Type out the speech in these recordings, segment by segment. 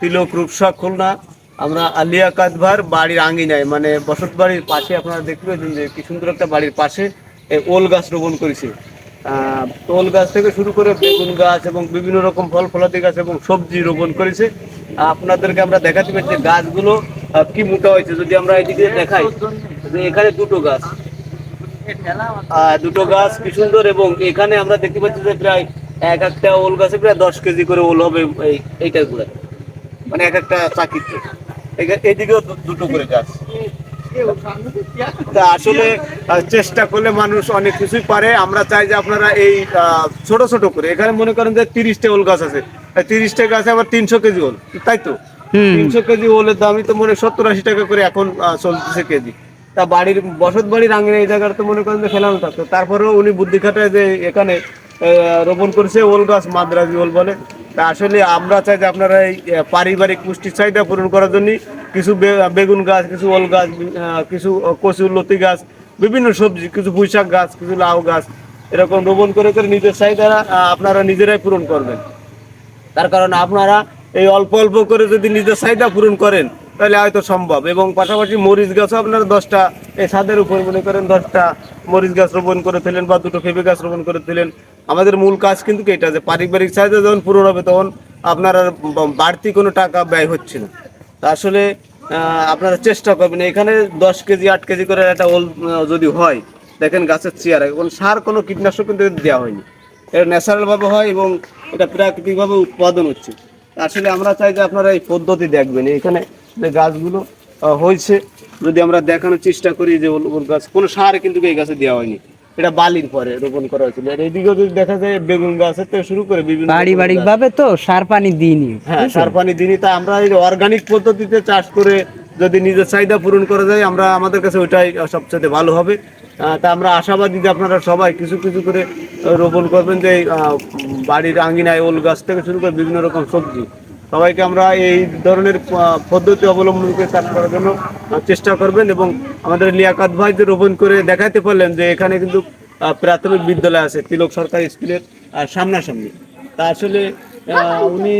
তিলক, রূপসা, খুলনা। আমরা আলিয়া কাদভার, বাড়ির আঙ্গিনায় মানে বসত বাড়ির পাশে, আপনারা দেখতে পাচ্ছেন যে কি সুন্দর একটা বাড়ির পাশে এই ওল গাছ রোপণ করেছে। ওল গাছ থেকে শুরু করে বেগুন গাছ এবং বিভিন্ন রকম ফল, ফলাদি গাছ এবং সবজি রোপণ করেছে। আপনাদেরকে আমরা দেখাতে পাচ্ছি যে গাছগুলো কি মোটা হয়েছে। যদি আমরা এদিকে দেখাই, যে এখানে দুটো গাছ। দুটো গাছ কি সুন্দর এবং এখানে আমরা দেখতে পাচ্ছি যে প্রায় এক একটা ওল গাছে প্রায় দশ কেজি করে ওল হবে এই, এইটারগুলা মানে এক একটা চাকিতে এদিকেও দুটো করে গাছ তা আসলে চেষ্টা করলে মানুষ অনেক কিছুই পারে। আমরা চাই যে আপনারা এই ছোট ছোট করে এখানে মনে করেন যে তিরিশটা ওল গাছ আছে। তিরিশটা গাছে আবার তিনশো কেজি ওল তাই তো? তিনশো কেজি ওলের দামই তো মনে হয় সত্তর আশি টাকা করে এখন চলতেছে কেজি। তা বাড়ির বসত বাড়ির আঙিনে এই জায়গাটা তো মনে করেন যে ফেলানো থাকতো। তারপরেও উনি বুদ্ধি খাটায় যে এখানে রোপণ করেছে ওল গাছ মাদ্রাজি ওল বলে। তা আসলে আমরা চাই যে আপনারা এই পারিবারিক পুষ্টির চাহিদা পূরণ করার জন্য কিছু বেগুন গাছ, কিছু ওল গাছ কিছু কচু, লতি গাছ, বিভিন্ন সবজি, কিছু পুঁইশাক গাছ, কিছু লাউ গাছ, এরকম রোপণ করে করে নিজের চাহিদা আপনারা নিজেরাই পূরণ করবেন। তার কারণ আপনারা এই অল্প অল্প করে যদি নিজের চাহিদা পূরণ করেন, তাহলে হয়তো সম্ভব। এবং পাশাপাশি মরিচ গাছও আপনারা দশটা, এই ছাদের উপর মনে করেন দশটা মরিচ গাছ রোপণ করে দিলেন বা দুটো পেঁপে গাছ রোপণ করে দিলেন। আমাদের মূল কাজ কিন্তু এটা, যে পারিবারিক চাহিদা যখন পূরণ হবে তখন আপনার আর বাড়তি কোনো টাকা ব্যয় হচ্ছে না। তা আসলে আপনারা চেষ্টা করবেন, এখানে দশ কেজি, আট কেজি করে একটা ওল যদি হয়, দেখেন গাছের চেয়ারে কোনো সার কোনো কীটনাশক কিন্তু দেওয়া হয়নি। এটা ন্যাচারালভাবে হয় এবং এটা প্রাকৃতিকভাবে উৎপাদন হচ্ছে। আসলে আমরা চাই যে আপনারা এই পদ্ধতি দেখবেন, এখানে যে গাছগুলো হয়েছে। যদি আমরা দেখানোর চেষ্টা করি যে ওল গাছ, কোনো সার কিন্তু এই গাছে দেওয়া হয়নি। এটা বালির পরে রোপণ করা হয়েছিল। আর এদিকেও যদি দেখা যায় বেগুন গাছের থেকে শুরু করে বিভিন্ন পারিবারিক ভাবে তো সার পানি দিইনি। হ্যাঁ সার পানি দিনই তা আমরা এই অর্গানিক পদ্ধতিতে চাষ করে যদি নিজের চাহিদা পূরণ করা যায় আমরা আমাদের কাছে ওইটাই সবচেয়ে ভালো হবে। তা আমরা আশাবাদী যে আপনারা সবাই কিছু কিছু করে রোপণ করবেন যে বাড়ির আঙ্গিনায় ওল গাছ থেকে শুরু করে বিভিন্ন রকম সবজি। সবাইকে আমরা এই ধরনের পদ্ধতি অবলম্বন করে চাষ করার জন্য চেষ্টা করবেন এবং আমাদের লিয়াকাত ভাই যে রোপণ করে দেখাতে পারলেন যে এখানে কিন্তু প্রাথমিক বিদ্যালয় আছে, তিলক সরকারি স্কুলের সামনাসামনি। তা আসলে উনি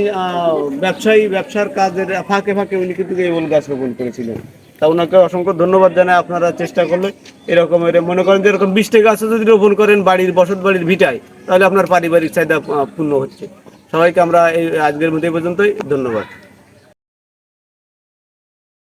ব্যবসায়ী, ব্যবসার কাজের ফাঁকে ফাঁকে উনি কিন্তু এই ওল গাছ রোপণ করেছিলেন। তা ওনাকে অসংখ্য ধন্যবাদ জানাই, আপনারা চেষ্টা করলে এরকম এর মনে করেন যে এরকম বিশটা গাছ যদি রোপণ করেন বাড়ির, বসত বাড়ির ভিটায়, তাহলে আপনার পারিবারিক চাহিদা পূর্ণ হচ্ছে। সবাইকে আমরা এই আজকের মধ্যে পর্যন্তই। ধন্যবাদ।